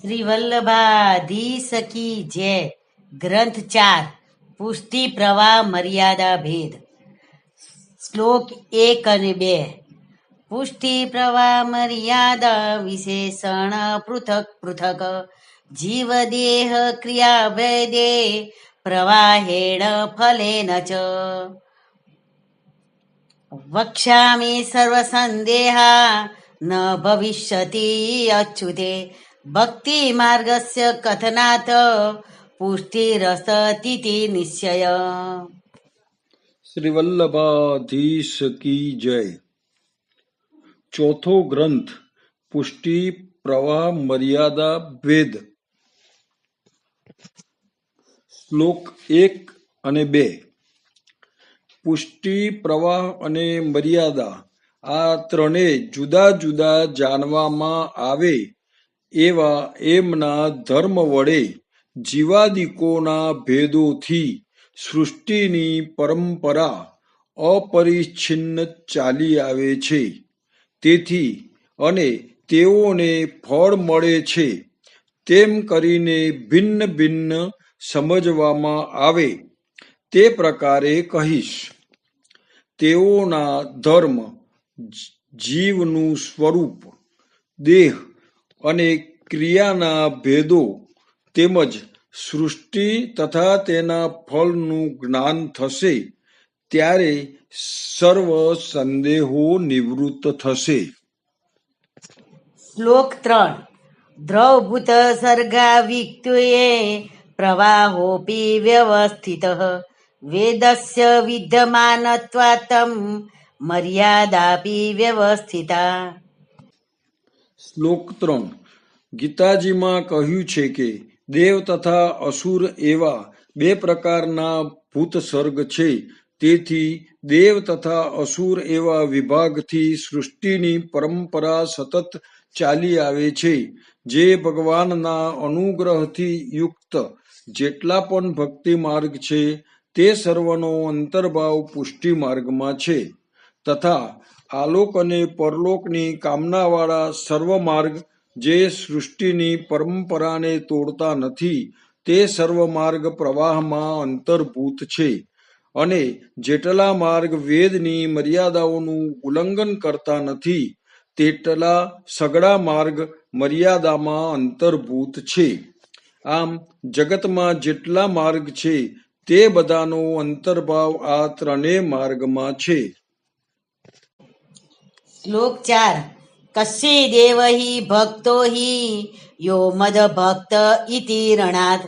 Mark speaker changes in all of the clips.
Speaker 1: શ્રી વલ્લભાધીશ કી જય ગ્રંથ ચાર, પુષ્ટિ, પ્રવાહ, મર્યાદા, ભેદ. શ્લોક એક અને બે. પુષ્ટિ, પ્રવાહ, મર્યાદા, વિશેષણ, પૃથક પૃથક. જીવ, દેહ, ક્રિયા, ભેદે પ્રવાહેણ ફલેન ચ વક્ષ્યામિ, સર્વસંદેહા, ન ભવિષ્યતિ અચ્યુતે. ભક્તિ માર્ગસ્ય કથનાથ પુષ્ટિરસતીતિ નિશ્ચય
Speaker 2: શ્રી વલ્લભાધીશ કી જય ચોથો ગ્રંથ પુષ્ટિ પ્રવાહ મર્યાદા ભેદ શ્લોક એક અને બે પુષ્ટિ પ્રવાહ અને મર્યાદા આ ત્રણે જુદા જુદા જાણવામાં આવે એવા એમના ધર્મ વડે જીવાદિકોના ભેદોથી સૃષ્ટિની પરંપરા અપરિચ્છિન્ન ચાલી આવે છે. તેથી અને તેઓને ફળ મળે છે. તેમ કરીને ભિન્ન ભિન્ન સમજવામાં આવે. તે પ્રકારે કહીશ. તેઓના ધર્મ જીવનું સ્વરૂપ, દેહ અને ક્રિયાના ભેદો તેમજ સૃષ્ટિ તથા તેના ફળનું જ્ઞાન થશે, ત્યારે સર્વ સંદેહો નિવૃત્ત થશે.
Speaker 1: શ્લોક ત્રણ. દ્રવભૂત સર્ગા વિક્તુએ પ્રવાહોપી વ્યવસ્થિત. વેદસ્ય વિદ્યમાનત્વાતમ મર્યાદાપી વ્યવસ્થિતા.
Speaker 2: શ્લોક ત્રણ. ગીતાજીમાં કહ્યું છે કે, દેવ તથા અસુર એવા બે પ્રકારના ભૂત સર્ગ છે. તેથી દેવ તથા અસુર એવા વિભાગથી સૃષ્ટિની પરંપરા સતત ચાલી આવે છે. જે ભગવાનના અનુગ્રહથી યુક્ત જેટલા પણ ભક્તિ માર્ગ છે, તે સર્વનો અંતર્ભાવ પુષ્ટિ માર્ગમાં છે. તથા આલોક અને પરલોકની કામનાવાળા સર્વ માર્ગ જે સૃષ્ટિની પરંપરાને તોડતા નથી, તે સર્વ માર્ગ પ્રવાહમાં અંતર્ભૂત છે. અને જેટલા માર્ગ વેદની મર્યાદાઓનું ઉલ્લંઘન કરતા નથી, તેટલા સગળા માર્ગ મર્યાદામાં અંતર્ભૂત છે. આમ, જગતમાં જેટલા માર્ગ છે, તે બધાનો અંતર્ભાવ આ ત્રણેય માર્ગમાં છે.
Speaker 1: શ્લોક ચાર. કશે દેવ હિ ભક્તો હિ યો મદ ભક્ત ઇતિ રણાત.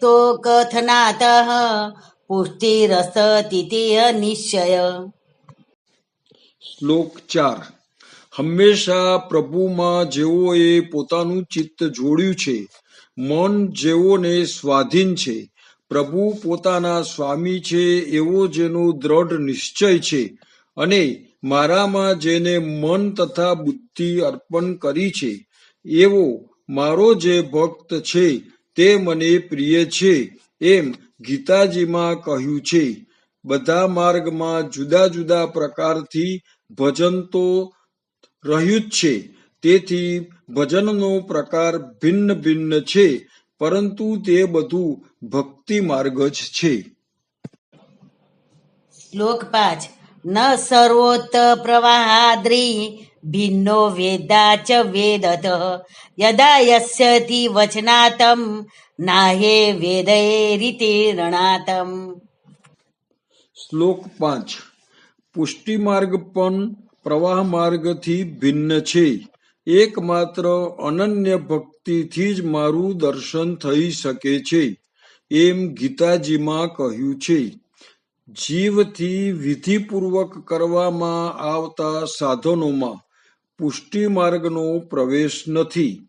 Speaker 1: તો કથનાત પુષ્ટિરસતીતિ નિશ્ચય
Speaker 2: શ્લોક ચાર. હંમેશા પ્રભુમાં જેઓએ પોતાનું ચિત્ત જોડ્યું છે, મન જેઓને સ્વાધીન છે, પ્રભુ પોતાના સ્વામી છે એવો જેનો દ્રઢ નિશ્ચય છે અને મારામાં જેને મન તથા બુદ્ધિ અર્પણ કરી છે, એવો મારો જે ભક્ત છે, તે મને પ્રિય છે, એમ ગીતાજીમાં કહ્યું છે. બધા માર્ગમાં જુદા જુદા પ્રકારથી ભજન તો રહ્યું જ છે, તેથી ભજનનો પ્રકાર ભિન્ન ભિન્ન છે, પરંતુ તે બધું ભક્તિ માર્ગ જ છે.
Speaker 1: શ્લોક પાંચ. ન સર્વોત્ત પ્રવાહાદ્રી ભિન્નો વેદા ચ વેદત યદા યસ્યતિ વચનાતમ નાહે વેદે રીતે રણાતમ
Speaker 2: શ્લોક પાંચ પુષ્ટિ માર્ગ પણ પ્રવાહ માર્ગથી ભિન્ન છે। એકમાત્ર અનન્ય ભક્તિથી જ મારું દર્શન થઈ શકે છે, એમ ગીતાજીમાં કહ્યું છે। જીવથી વિધિપૂર્વક કરવામાં આવતા સાધનોમાં પુષ્ટિ માર્ગનો પ્રવેશ નથી.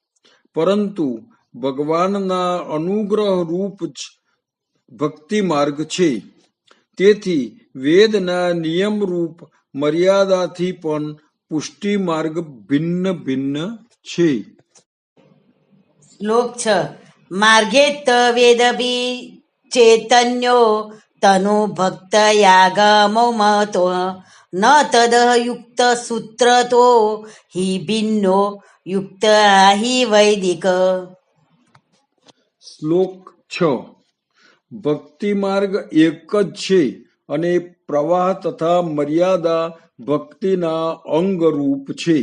Speaker 2: પરંતુ ભગવાનના અનુગ્રહ રૂપ જ ભક્તિ માર્ગ છે. તેથી વેદના નિયમરૂપ મર્યાદાથી પણ પુષ્ટિ માર્ગ ભિન્ન ભિન્ન છે.
Speaker 1: શ્લોક છ. માર્ગે વેદભી ચૈતન્યો તનુ ભક્ત યાગમતો મતો ન તદ યુક્ત સૂત્રતો હિ ભિન્નો યુક્ત હિ વૈદિક
Speaker 2: શ્લોક છ ભક્તિ માર્ગ એક જ છે અને પ્રવાહ તથા મર્યાદા ભક્તિના અંગરૂપ છે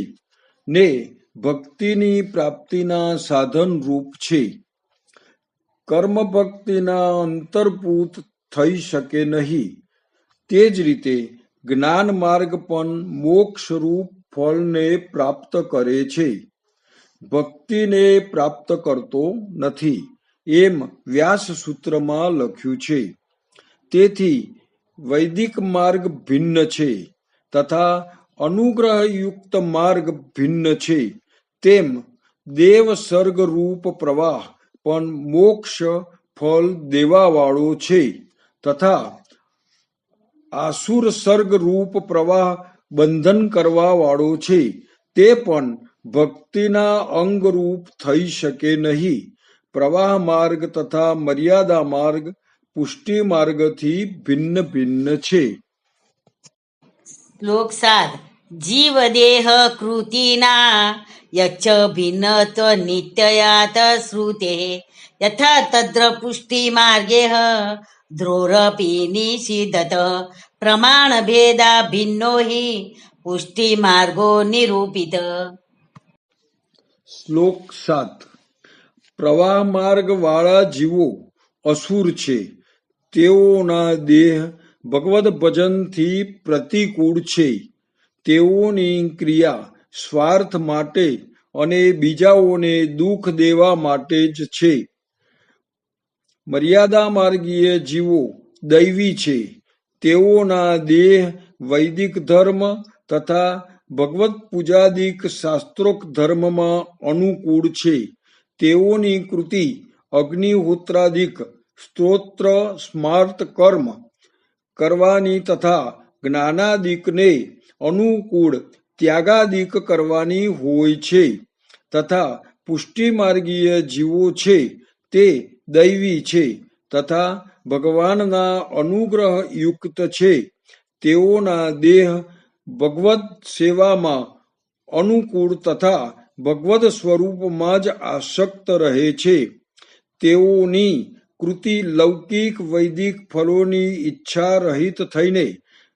Speaker 2: ને ભક્તિની પ્રાપ્તિના સાધન રૂપ છે કર્મ ભક્તિના અંતર્ભૂત થઈ શકે નહીં. તે જ રીતે જ્ઞાન માર્ગ પણ મોક્ષ રૂપ ફળને પ્રાપ્ત કરે છે. ભક્તિને પ્રાપ્ત કરતો નથી, એમ વ્યાસ સૂત્રમાં લખ્યું છે. તેથી વૈદિક માર્ગ ભિન્ન છે તથા અનુગ્રહયુક્ત માર્ગ ભિન્ન છે. તેમ દેવ સર્ગ રૂપ પ્રવાહ પણ મોક્ષ ફળ દેવાવાળો છે. તથા આસુર સર્ગ રૂપ પ્રવાહ બંધન કરવા વાળો છે. તે પણ ભક્તિના અંગરૂપ થઈ શકે નહીં. પ્રવાહ માર્ગ તથા મર્યાદા માર્ગ પુષ્ટિ માર્ગથી ભિન્ન ભિન્ન છે.
Speaker 1: શ્લોક સાત જીવ દેહ કૃતિના યચ્છ ભિન્નત્વ નિત્યયાત શ્રુતે. યથા તદ્ર પુષ્ટિ માર્ગે ધ્રોરપી પ્રમાણભેદા પ્રમાણ ભેદા ભિન્નો હિ પુષ્ટિ માર્ગો નિરૂપિત
Speaker 2: શ્લોક સાત પ્રવાહ માર્ગ વાળા જીવો અસુર છે તેઓના દેહ ભગવદ ભજનથી પ્રતિકૂળ છે। તેઓની ક્રિયા સ્વાર્થ માટે અને બીજાઓને દુઃખ દેવા માટે જ છે। મર્યાદા માર્ગીય જીવો દૈવી છે. તેઓના દેહ વૈદિક ધર્મ તથા ભગવત પૂજાદિક શાસ્ત્રોક્ત ધર્મમાં અનુકૂળ છે. તેઓની કૃતિ અગ્નિહોત્રાદિક સ્તોત્ર સ્માર્ત કર્મ કરવાની તથા જ્ઞાનાદિકને અનુકૂળ ત્યાગાદિક કરવાની હોય છે તથા પુષ્ટિમાર્ગીય જીવો છે. તે દૈવી છે તથા ભગવાનના અનુગ્રહ યુક્ત છે. તેઓના દેહ ભગવત સેવામાં અનુકૂળ તથા ભગવદ સ્વરૂપમાં જ આસક્ત રહે છે. તેઓની કૃતિ લૌકિક વૈદિક ફળોની ઈચ્છા રહિત થઈને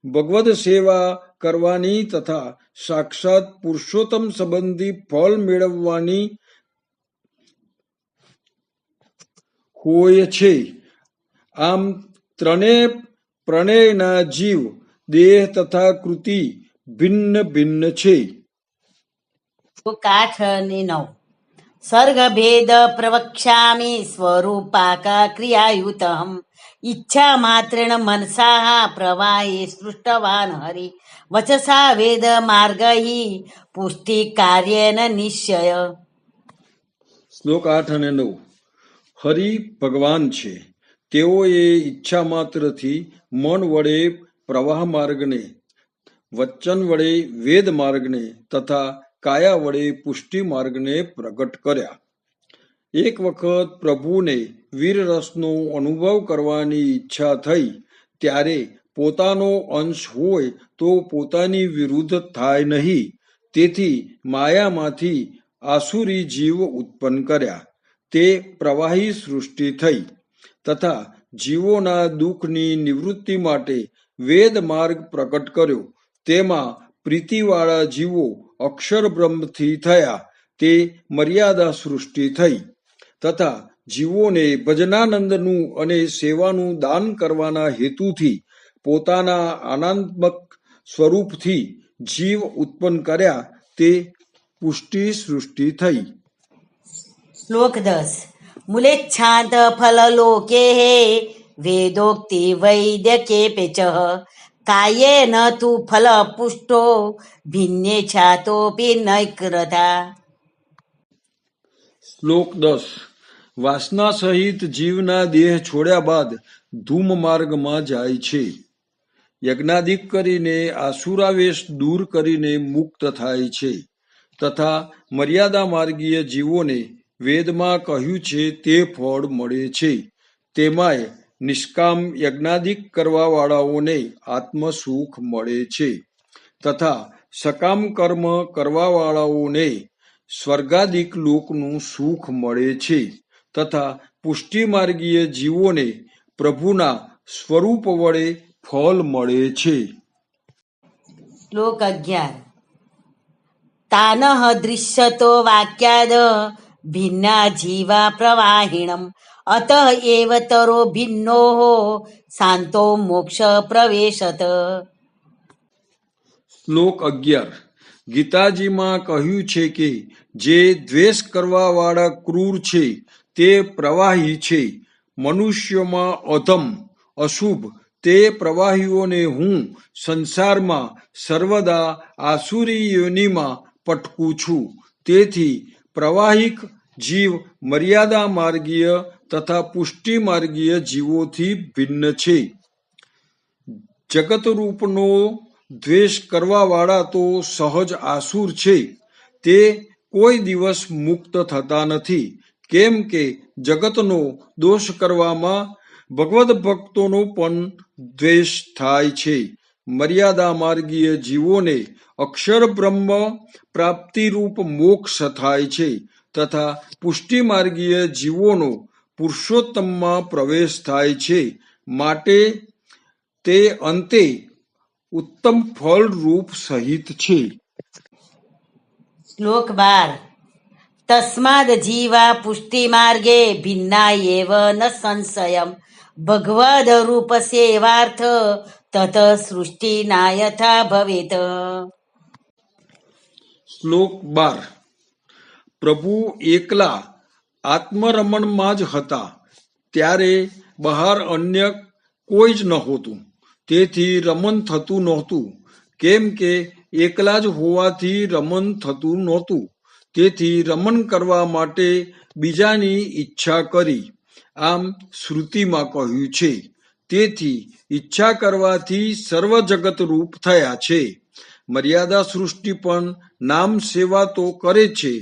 Speaker 2: ભગવદ સેવા કરવાની તથા સાક્ષાત પુરુષોત્તમ સંબંધી ફળ મેળવવાની હોય છે. આમ ત્રણે પ્રણયના જીવ દેહ તથા કૃતિ ભિન્ન ભિન્ન છે.
Speaker 1: કાઠ અને નવ સર્ગ ભેદ પ્રવક્ષ્યામિ સ્વરૂપાકા ક્રિયાયુતહમ ઈચ્છા માત્રેણ મનસા પ્રવાહે સૃષ્ટવાન હરિ. વચસા વેદ માર્ગ પુષ્ટિ કાર્યેન નિશ્ચય.
Speaker 2: શ્લોક આઠ અને નવ. હરિ ભગવાન છે. તેઓએ ઈચ્છા માત્રથી મન વડે પ્રવાહ માર્ગને, વચન વડે વેદ માર્ગને તથા કાયા વડે પુષ્ટિ માર્ગને પ્રગટ કર્યા. એક વખત પ્રભુને વીરરસનો અનુભવ કરવાની ઈચ્છા થઈ, ત્યારે પોતાનો અંશ હોય તો પોતાની વિરુદ્ધ થાય નહીં. તેથી માયામાંથી આસુરી જીવ ઉત્પન્ન કર્યા. તે પ્રવાહી સૃષ્ટિ થઈ તથા જીવોના દુઃખની નિવૃત્તિ માટે વેદ માર્ગ પ્રકટ કર્યો. તેમાં પ્રીતિવાળા જીવો અક્ષર બ્રહ્મથી થયા. તે મર્યાદા સૃષ્ટિ થઈ તથા જીવોને ભજનાનંદનું અને સેવાનું દાન કરવાના હેતુથી પોતાના આનંદમક સ્વરૂપથી જીવ ઉત્પન્ન કર્યા. તે પુષ્ટિ સૃષ્ટિ થઈ.
Speaker 1: શ્લોક દસ મુલેચ્છાંત ફલલોકે વેદોક્તિ વૈદ્યકે પેચ કાયે ન તું ફલ પુષ્ટો ભિન્ને છાતોપી નૈક્રતા
Speaker 2: શ્લોક દસ વાસના સહિત જીવના દેહ છોડ્યા બાદ ધૂમ માર્ગમાં જાય છે યજ્ઞાદિક કરીને આસુરાવેશ દૂર કરીને મુક્ત થાય છે તથા મર્યાદા માર્ગીય જીવોને વેદમાં કહ્યું છે, તે ફળ મળે છે. તેમાંય નિષ્કામ યજ્ઞાદિક કરવાવાળાઓને આત્મસુખ મળે છે તથા સકામ કર્મ કરવાવાળાઓને સ્વર્ગાદિક લોકનું સુખ મળે છે તથા પુષ્ટિમાર્ગીય જીવોને પ્રભુના સ્વરૂપ વડે ફળ મળે છે.
Speaker 1: શ્લોક અગિયાર. તાનઃ દૃશ્યતો વાક્યાદ ભિન્ના જીવા પ્રવાહિણમ. અત એવ તરો ભિન્નો શાંતો મોક્ષ પ્રવેશત.
Speaker 2: શ્લોક અગિયાર. ગીતાજીમાં કહ્યું છે કે, જે દ્વેષ કરવા વાળા ક્રૂર છે, તે પ્રવાહી છે. મનુષ્યમાં અધમ, અશુભ, તે પ્રવાહીઓને હું સંસારમાં સર્વદા આસુરી યોનિમાં પટકું છું. તેથી પ્રવાહિક જીવ મર્યાદા માર્ગીય તથા પુષ્ટિ માર્ગીય જીવોથી ભિન્ન છે. જગતરૂપનો દ્વેષ કરવાવાળા તો સહજ આસુર છે. તે કોઈ દિવસ મુક્ત થતા નથી. કેમ કે જગતનો દોષ કરવામાં ભગવદ ભક્તોનો પણ દ્વેષ થાય છે. મર્યાદા માર્ગીય જીવોને અક્ષર બ્રહ્મ પ્રાપ્તિરૂપ મોક્ષ થાય છે તથા પુષ્ટિ માર્ગીય જીવોનો પુરુષોત્તમમાં પ્રવેશ થાય છે. માટે તે અંતે ઉત્તમ ફળ રૂપ સહિત છે.
Speaker 1: શ્લોક બાર. તસ્માદ જીવા પુષ્ટિ માર્ગે ભિન્ના એવ ન સંશયમ. ભગવદ રૂપ સેવાર્થ તત સૃષ્ટિ નાયથા ભવેત
Speaker 2: શ્લોક બાર પ્રભુ એકલા આત્મરમણમાં જ હતા ત્યારે બહાર અન્ય કોઈ જ નહોતું તેથી રમણ થતું નહોતું કેમ કે એકલા જ હોવાથી રમણ થતું નહોતું તેથી રમણ કરવા માટે બીજાની ઈચ્છા કરી આમ શ્રુતિમાં કહ્યું છે તેથી ઈચ્છા કરવાથી સર્વ જગત રૂપ થયા છે. મર્યાદા સૃષ્ટિ પણ નામ સેવા તો કરે છે,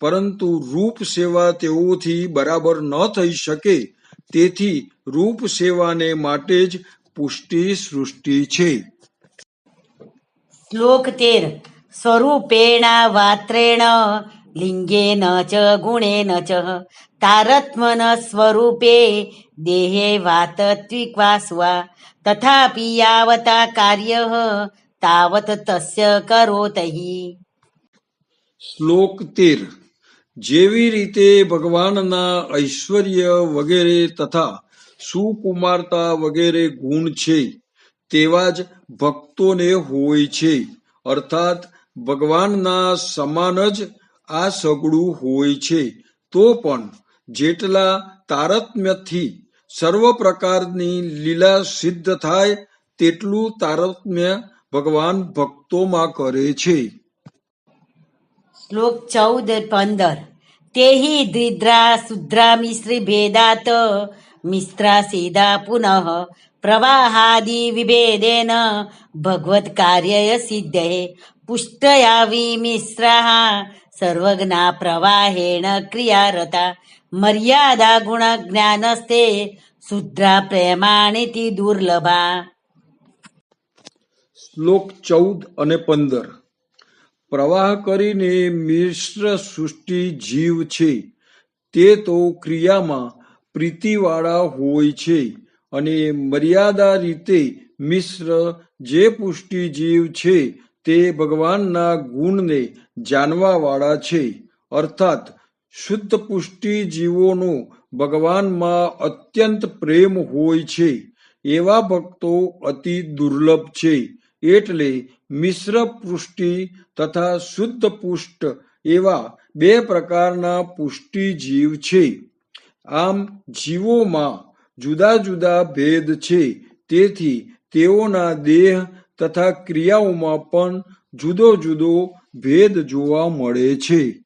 Speaker 2: પરંતુ રૂપ સેવા તેઓથી બરાબર ન થઈ શકે. તેથી રૂપ સેવાને માટે જ પુષ્ટિ સૃષ્ટિ છે.
Speaker 1: શ્લોક તેર. સ્વરૂપેણ વાત્રેણ, લિંગેન ચ ગુણેન ચ તારત્મન સ્વરૂપે દેહે વાતત્વિક્વા તથાપિ યાવતા કાર્ય તાવત તસ્ય કરોતહિ
Speaker 2: શ્લોક તેર જેવી રીતે ભગવાનના ઐશ્વર્ય વગેરે તથા સુકુમારતા વગેરે ગુણ છે તેવા જ ભક્તોને હોય છે અર્થાત ભગવાનના સમાન જ આ સગડું હોય છે તો પણ જેટલા તારતમ્યથી સર્વ પ્રકારની લીલા સિદ્ધ થાય તેટલું તારતમ્ય ભગવાન ભક્તોમાં કરે છે.
Speaker 1: શ્લોક ચૌદ પંદર. તેહિ દ્રિદ્રા શુદ્રા મિશ્રી ભેદાત, મિશ્રા સીધા પુનઃ, પ્રવાહાદિ વિભેદેન, ભગવત કાર્ય સિદ્ધે પુષ્ટયા મિશ્રા સર્વજ્ઞા પ્રવાહેણ ક્રિયારતા મર્યાદા ગુણ જ્ઞાનસ્તે શુદ્રા પ્રેમાણીથી દુર્લભા.
Speaker 2: શ્લોક ચૌદ અને પંદર. પ્રવાહ કરીને મિશ્ર સૃષ્ટિ જીવ છે, તે તો ક્રિયામાં પ્રીતિવાળા હોય છે અને મર્યાદા રીતે મિશ્ર જે પુષ્ટિ જીવ છે, તે ભગવાનના ગુણને જાણવાવાળા છે. અર્થાત શુદ્ધ પુષ્ટિ જીવોનો ભગવાનમાં અત્યંત પ્રેમ હોય છે. એવા ભક્તો અતિ દુર્લભ છે. એટલે મિશ્ર પુષ્ટિ તથા શુદ્ધ પુષ્ટ એવા બે પ્રકારના પુષ્ટિ જીવ છે. આમ જીવોમાં જુદા જુદા ભેદ છે. તેથી તેઓના દેહ તથા ક્રિયાઓમાં પણ જુદો જુદો ભેદ જોવા મળે છે.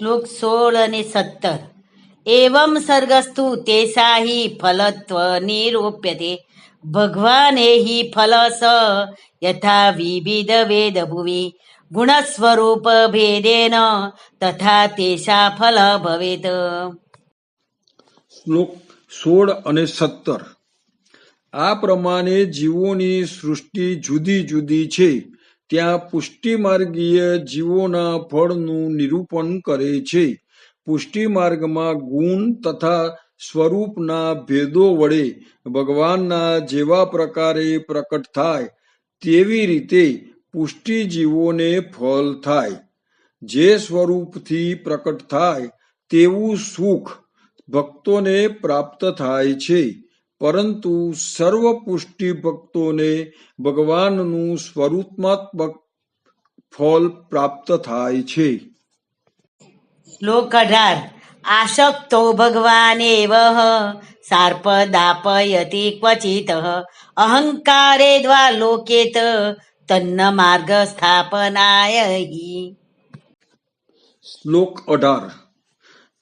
Speaker 1: શ્લોક સોળ અને સત્તર એવમ સર્ગસ્તુ તેસા હિ ફલત્વ નિરૂપ્યતે ભગવાને હિ ફલસ યથા વિવિધ વેદ ભુવિ ગુણ સ્વરૂપ ભેદેન તથા તેસા ફલ ભવેત
Speaker 2: શ્લોક સોળ અને સત્તર આ પ્રમાણે જીવોની સૃષ્ટિ જુદી જુદી છે ત્યાં પુષ્ટિમાર્ગીય જીવોના ફળનું નિરૂપણ કરે છે. પુષ્ટિમાર્ગમાં ગુણ તથા સ્વરૂપના ભેદો વડે ભગવાનના જેવા પ્રકારે પ્રકટ થાય, તેવી રીતે પુષ્ટિ જીવોને ફળ થાય. જે સ્વરૂપથી પ્રકટ થાય, તેવું સુખ ભક્તોને પ્રાપ્ત થાય છે. પરંતુ સર્વ પુષ્ટિ ભક્તોને ભગવાનનું સ્વરૂપાત્મક ફળ પ્રાપ્ત થાય છે.
Speaker 1: શ્લોક અઢાર આશક્તો ભગવાન એવ સાર્પદાપયતિ ક્વચિત અહંકારે દ્વા લોકેત તન્ન માર્ગ સ્થાપનાય
Speaker 2: શ્લોક અઢાર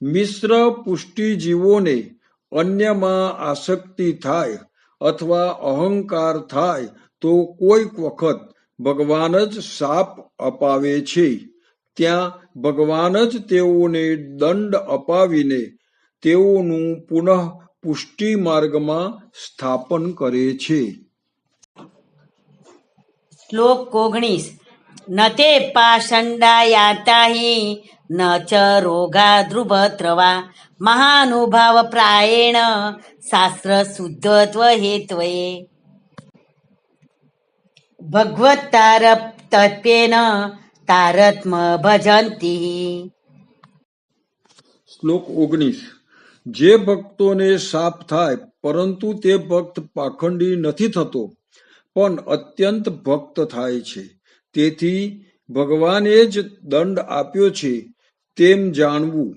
Speaker 2: મિશ્ર પુષ્ટિજીવોને અન્યમાં આસક્તિ થાય અથવા અહંકાર થાય તો કોઈક વખત ભગવાન જ શાપ અપાવે છે. ત્યાં ભગવાન જ તેઓને દંડ અપાવીને તેઓનું પુનઃ પુષ્ટિ માર્ગમાં સ્થાપન કરે છે.
Speaker 1: શ્લોક ઓગણીસ. નતે પાષંડા યાતા ન ચ રોગા ધ્રુવત્રવા મહાનુભાવ પ્રાયેણ શાસ્ત્ર શુદ્ધત્વ હેત્વએ ભગવત તાર તત્વેન તારત્મ ભજંતી
Speaker 2: શ્લોક ઓગણીસ જે ભક્તોને શાપ થાય પરંતુ તે ભક્ત પાખંડી નથી થતો પણ અત્યંત ભક્ત થાય છે તેથી ભગવાને જ દંડ આપ્યો છે તેમ જાણવું.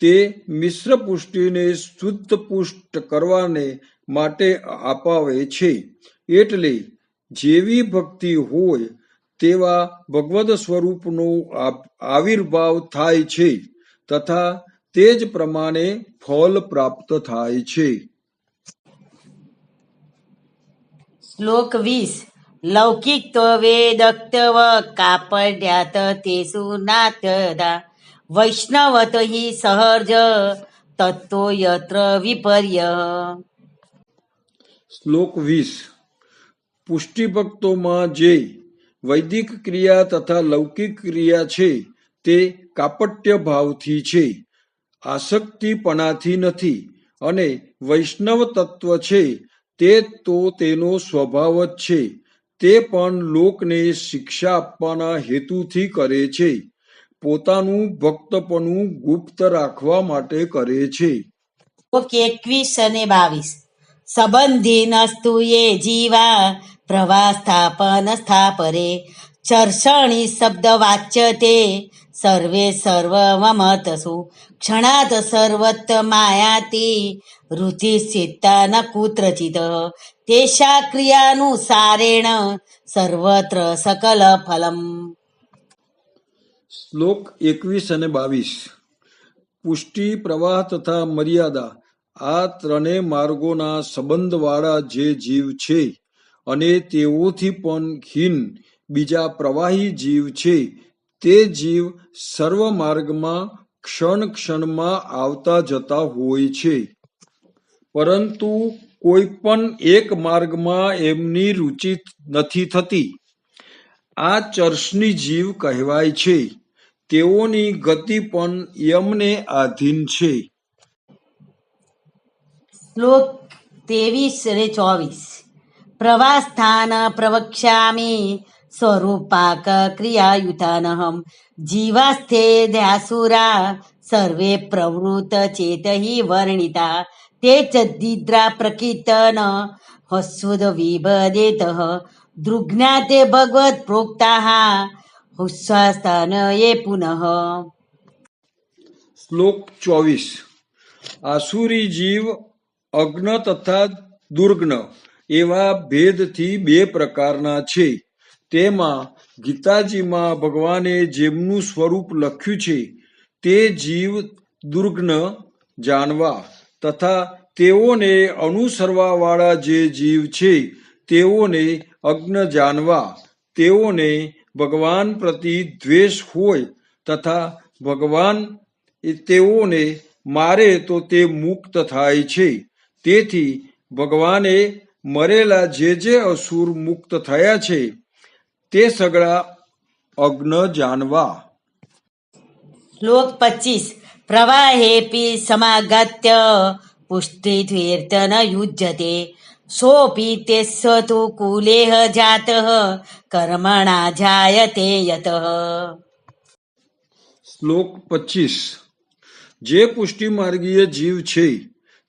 Speaker 2: તે મિશ્ર પુષ્ટિને શુદ્ધ પુષ્ટ કરવાને માટે અપાવે છે. એટલે જેવી ભક્તિ હોય તેવા ભગવદ સ્વરૂપનો આવિર્ભાવ થાય છે તથા તે જ પ્રમાણે ફળ પ્રાપ્ત થાય છે.
Speaker 1: શ્લોક વીસ. લૌકિક તો વેદક્તવ કાપડ્યાત તેસુ નાથદા. વૈષ્ણવત હિ સહર્જ તત્તો યત્ર વિપર્ય
Speaker 2: શ્લોક વીસ પુષ્ટિ ભક્તોમાં જે વૈદિક ક્રિયા તથા લૌકિક ક્રિયા છે તે કાપટ્ય ભાવથી છે આસક્તિપણાથી નથી, અને વૈષ્ણવ તત્વ છે, તે તો તેનો સ્વભાવ જ છે, તે પણ લોકને શિક્ષા આપવાના હેતુથી કરે છે. પોતાનું ભક્તપણું ગુપ્ત રાખવા માટે કરે છે.
Speaker 1: ઓકે, એકવીસ અને બાવીસ. સંબંધી નસ્તુ એ જીવા પ્રવાસ સ્થાપન સ્થાપરે. ચર્ષણી શબ્દ વાચ્ય તે. સર્વે સર્વમતસુ ક્ષણાત સર્વત માયાતી. રુધિ સ્થિતા ન કુત્રચિત. તેષા ક્રિયાનુસારેણ સર્વત્ર સકલ ફલમ
Speaker 2: શ્લોક એકવીસ અને બાવીસ. પુષ્ટિ, પ્રવાહ તથા મર્યાદા, આ ત્રણેય માર્ગોના સંબંધવાળા જે જીવ છે અને તેઓથી પણ હીન બીજા પ્રવાહી જીવ છે, તે જીવ સર્વ માર્ગમાં ક્ષણ ક્ષણમાં આવતા જતા હોય છે. પરંતુ કોઈ પણ એક માર્ગમાં એમની રુચિ નથી થતી. આ ચર્ચની જીવ કહેવાય છે. તેઓની ગતિ પણ યમને આધીન છે.
Speaker 1: શ્લોક ત્રેવીસ અને ચોવીસ. પ્રવાસ્થાન પ્રવક્ષ્યામિ સ્વરૂપાક ક્રિયાયુતાનહમ જીવાસ્થે ધ્યાસુરા સર્વે પ્રવૃત ચેતહિ વર્ણિતા. તે ચિદ્રા પ્રકીર્તન હસ્વદ વિભદેત. દૃગ્નાતે ભગવત પ્રોક્તા હુસ્વાસ્થાન એ પુનઃ.
Speaker 2: શ્લોક ચોવીસ. આસુરી જીવ અગ્ન તથા દુર્ગ્ન એવા ભેદથી બે પ્રકારના છે. તેમાં ગીતાજીમાં ભગવાને જેમનું સ્વરૂપ લખ્યું છે, તે જીવ દુર્ગ્ન જાણવા તથા તેઓને અનુસરવા વાળા જે જીવ છે, તેઓને અગ્ન જાણવા તેઓને ભગવાન પ્રતિ દ્વેષ હોય તથા ભગવાન તેઓને મારે તો તે મુક્ત થાય છે. તેથી ભગવાને મરેલા જે જે અસુર મુક્ત થયા છે, તે સગળા અગ્ન જાણવા
Speaker 1: શ્લોક પચીસ. પ્રવાહેપી સમાગત્ય પુષ્ટિધ્વેર્તન યુજ્યતે. સોપી તે તુ કુલેહ જાત કર્મણા જાયતે યતઃ
Speaker 2: શ્લોક પચીસ જે પુષ્ટિમાર્ગીય જીવ છે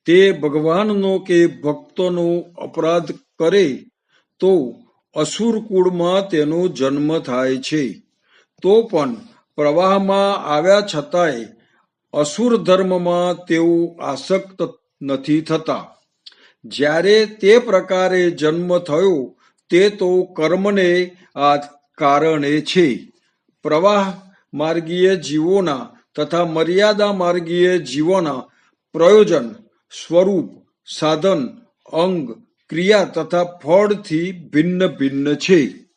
Speaker 2: તે ભગવાનનો કે ભક્તોનો અપરાધ કરે તો અસુર કુળમાં તેનો જન્મ થાય છે। તો પણ પ્રવાહમાં આવ્યા છતાંય અસુર ધર્મમાં તેઓ આસક્ત નથી થતા। જ્યારે તે પ્રકારે જન્મ થયો, તે તો કર્મને આ કારણે છે. પ્રવાહ માર્ગીય જીવોના તથા મર્યાદા માર્ગીય જીવોના પ્રયોજન સ્વરૂપ, સાધન, અંગ, ક્રિયા તથા ફળથી ભિન્ન ભિન્ન છે.